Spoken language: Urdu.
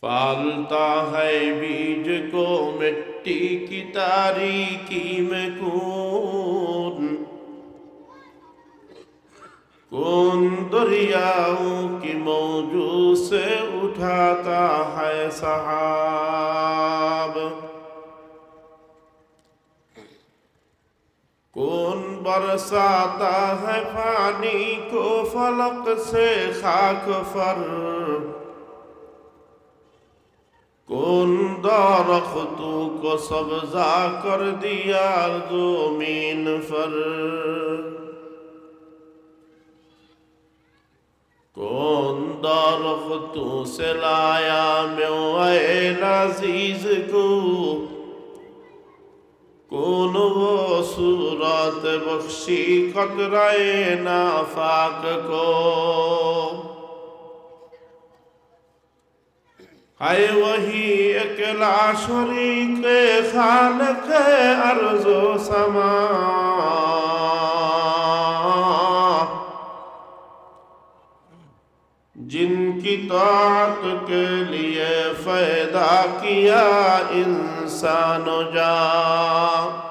پالتا ہے بیج کو مٹی کی تاریکی میں کون۔ کون دریاؤں کی موجود سے اٹھاتا ہے صحاب کون برساتا ہے پانی کو فلق سے خاک فر۔ کون درختوں کو سبزا کر دیا زمین پر کون درختوں سے لایا میں اے عزیز کو کون وہ صورت بخشی قطرے نافاق کو ہائے وہی اکلا شریک خالق ارض و سما۔ جن کی طاعت کے لیے فیدا کیا انسان و جان۔